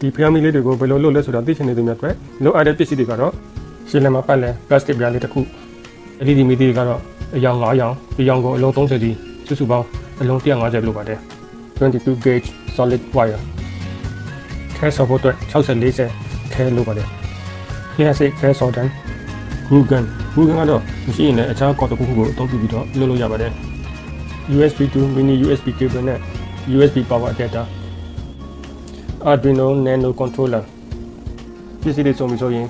ဒီဖျားမီလေးတွေကိုဘယ်လိုလုပ်လဲဆိုတာသိချင်နေသူများအတွက်လိုအပ်တဲ့ပစ္စည်းတွေကတော့ရှင်းလင်းမှာပတ်လဲ plastic ပြားလေးတစ်ခု LED မီဒီတွေကတော့အယောင်9ရောင်ဒီရောင်ကိုအလုံး30ဒီစုစုပေါင်းအလုံး150လို့ပါတယ်22 gauge solid wire ခဲဆော်ဖို့အတွက်60 40ခဲလို့ပါတယ်လျှက်စိတ်ခဲဆော်တန်း glue gun glue gun ကတော့မရှိရင်လည်းအခြားကော်တစ်ခုခုကိုအသုံးပြုပြီးတော့လုပ်လို့ရပါတယ် USB to mini USB cable နဲ့ USB power adapter Arduino Nano controller ပစ္စည်းတွေဆိုပြီးဆိုရင်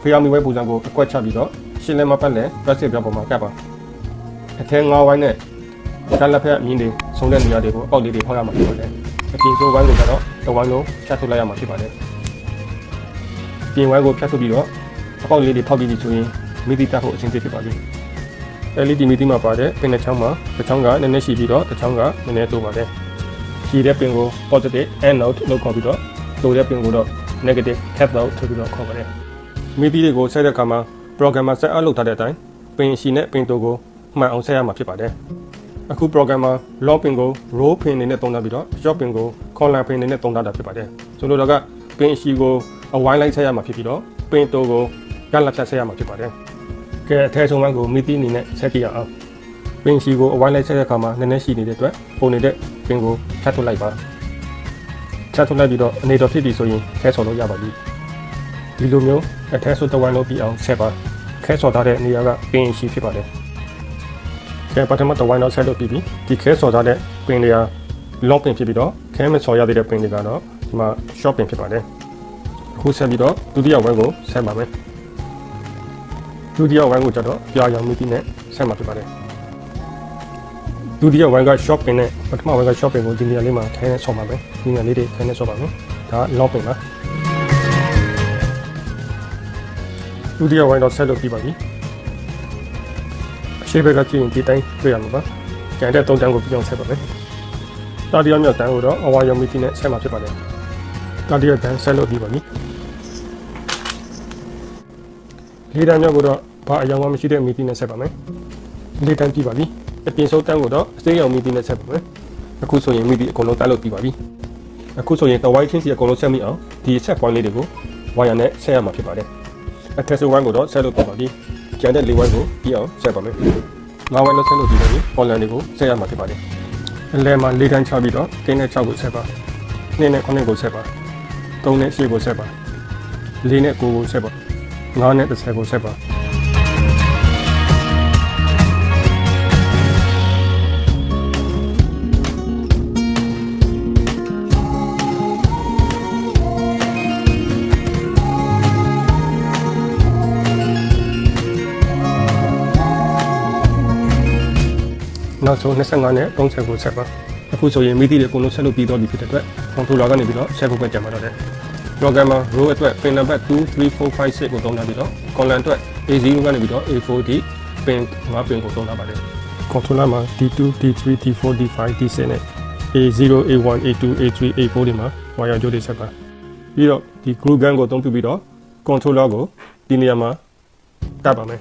ဖျောင်းမီဝဲပုံစံကိုအကွက်ချပြီးတော့ရှင်းလင်းမပတ်လဲ plastic ပြားပေါ်မှာကပ်ပါအထဲငါးဝိုင်းနဲ့ဓာတ်လက်ဖက်အမြင်တွေဆုံးတဲ့နေရာတွေကိုအပေါက်လေးတွေဖောက်ရမှာဖြစ်ပါတယ်အပြင်ဆိုဝိုင်းကိုကတော့တဝိုင်းလုံးဖြတ်ထုတ်လိုက်ရမှာဖြစ်ပါတယ်ပြင်ဝိုင်းကိုဖြတ်ထုတ်ပြီးတော့အပေါက်လေးတွေဖောက်ပြီးပြီဆိုရင်မီဒီတက်ဖို့အဆင်သင့်ဖြစ်ပါပြီ LED မီဒီမှာပါတဲ့ပင်တစ်ချောင်းမှာတစ်ချောင်းကနည်းနည်းရှိပြီးတော့တစ်ချောင်းကနည်းနည်းတိုးပါတယ် ရှိတဲ့ပင်ကို positive anode လို့ခေါ်ပြီးတော့တိုးတဲ့ပင်ကိုတော့ negative cathode ဆိုပြီးတော့ခေါ်ပါတယ်မီဒီတွေကိုဆက်တဲ့အခါမှာ programmer set up လုပ်ထားတဲ့အတိုင်းပင်ရှိနဲ့ပင်တိုကိုမှန်အောင်ဆက်ရမှာဖြစ်ပါတယ်အခု programmer log pin ကို row pin အနေနဲ့သုံးထားပြီးတော့ short pin ကို column pin အနေနဲ့သုံးထားတာဖြစ်ပါတယ်ဆိုလိုတာကပင်ရှိကိုအဝိုင်းလိုက်ဆက်ရမှာဖြစ်ပြီးတော့ပင်တိုကိုရလက်ဖြတ်ဆက်ရမှာဖြစ်ပါတယ်ကဲအထဲဆုံးပိုင်းကိုမီတီအနေနဲ့ဆက်ကြည့်ရအောင်ပင်ရှိကိုအဝိုင်းလိုက်ဆက်တဲ့အခါမှာနည်းနည်းရှိနေတဲ့အတွက်ပုံနေတဲ့ ပင်ကိုဖြတ်ထုတ်လိုက်ပါဖြတ်ထုတ်လိုက်ပြီးတော့အနေတော်ဖြစ်ပြီဆိုရင်ခဲဆော်လို့ရပါပြီဒီလိုမျိုးအထဲဆုံးတစ်ဝိုင်းလုံးပြီးအောင်ဆက်ပါခဲဆော်ထားတဲ့နေရာကပင်ရှိဖြစ်ပါတယ်ကဲပထမတစ်ဝိုင်းတော့ဆက်လုပ်ပြီးပြီဒီခဲဆော်ထားတဲ့ပင်တွေက long ပင်ဖြစ်ပြီးတော့ခဲမဆော်ရသေးတဲ့ပင်တွေကတော့ဒီမှာ short ပင်ဖြစ်ပါတယ်အခုဆက်ပြီးတော့ဒုတိယဝိုင်းကိုဆက်ပါမယ်ဒုတိယဝိုင်းကိုကျတော့ပြာရောင်မီတီနဲ့ဆက်မှာဖြစ်ပါတယ် ဒုတိယဝိုင်းက shopping နဲ့ပထမဝိုင်းက shopping ကိုဒီနေရာလေးမှာထိုင်းနဲ့ဆော့ပါမယ်ဒီနေရာလေးတွေထိုင်းနဲ့ဆော့ပါမယ်ဒါ lopping ပါဒုတိယဝိုင်းတော့ဆက်လုပ်ပြီးပါပြီအရှိဘက်ကကြည့်ရင်ဒီတိုင်းတွေ့ရမှာပါကျန်တဲ့၃တန်းကိုပြောင်းဆက်ပါမယ်တာတရမြောက်တန်းကိုတော့အဝါရောင်မီတီနဲ့ဆက်မှာဖြစ်ပါတယ်တာတရတန်းဆက်လုပ်ပြီးပါပြီလေးတန်းမြောက်ကိုတော့ဘာအယောင်မှမရှိတဲ့မီတီနဲ့ဆက်ပါမယ်လေးတန်းပြပါပြီ အပြင်ဆုံးတန်းကိုတော့အစိမ်းရောင်မီတီနဲ့ဆက်ပါမယ်အခုဆိုရင်မီတီအကုန်လုံးတက်လို့ပြီးပါပြီအခုဆိုရင်တဝိုင်းချင်းစီအကုန်လုံးဆက်မိအောင်ဒီဆက်ပွိုင်းလေးတွေကိုဝိုင်ယာနဲ့ဆက်ရမှာဖြစ်ပါတယ်အထက်ဆုံးဝိုင်းကိုတော့ဆက်လို့ပြီးပါပြီကျန်တဲ့လေးဝိုင်းကိုပြီးအောင်ဆက်ပါမယ်ငါးဝိုင်းလို့ဆက်လို့ပြီးပါပြီပေါ်လန်တွေကိုဆက်ရမှာဖြစ်ပါတယ်အလဲမှာလေးတန်းချပြီးတော့တင်းနဲ့6ကိုဆက်ပါနှစ်နဲ့9ကိုဆက်ပါ3နဲ့10ကိုဆက်ပါ4နဲ့9ကိုဆက်ပါ9နဲ့10ကိုဆက်ပါ နောက်ဆုံး25နဲ့30ကိုဆက်ပါအခုဆိုရင်မိသည့်တွေအကုန်လုံးဆက်လို့ပြီးတော့ပြီဖြစ်တဲ့အတွက် controller ကနေပြီးတော့ဆက်ဖို့ပဲကြံပါတော့တယ် programmer row အတွက် pin number 2 3 4 5 6ကိုသုံးထားပြီးတော့ column အတွက် A0 ကနေပြီးတော့ A4 ဒီ pin 5 pin ကိုသုံးထားပါတယ် controller မှာ D2 D3 D4 D5 D6 နဲ့ A0 A1 A2 A3 A4 တွေမှာ wire ကြိုးတွေဆက်ပါပြီးတော့ဒီ glue gun ကိုအသုံးပြုပြီးတော့ controller ကိုဒီနေရာမှာတပ်ပါမယ်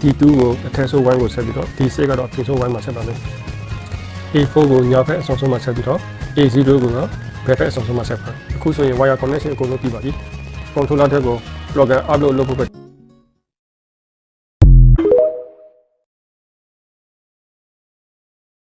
ဒီ2ကိုအထက်ဆုံးဝိုင်းကိုဆက်ပြီးတော့ဒီ6ကတော့အပြင်ဆုံးဝိုင်းမှာဆက်ပါမယ် A4 ကိုညာဘက်အဆုံးဆုံးမှာဆက်ပြီးတော့ A0 ကိုတော့ဘက်ဘက်အဆုံးဆုံးမှာဆက်ပါအခုဆိုရင် wire connection အကုန်လုံးပြီးပါပြီ controller တက်ကို program upload လုပ်ဖို့ပဲ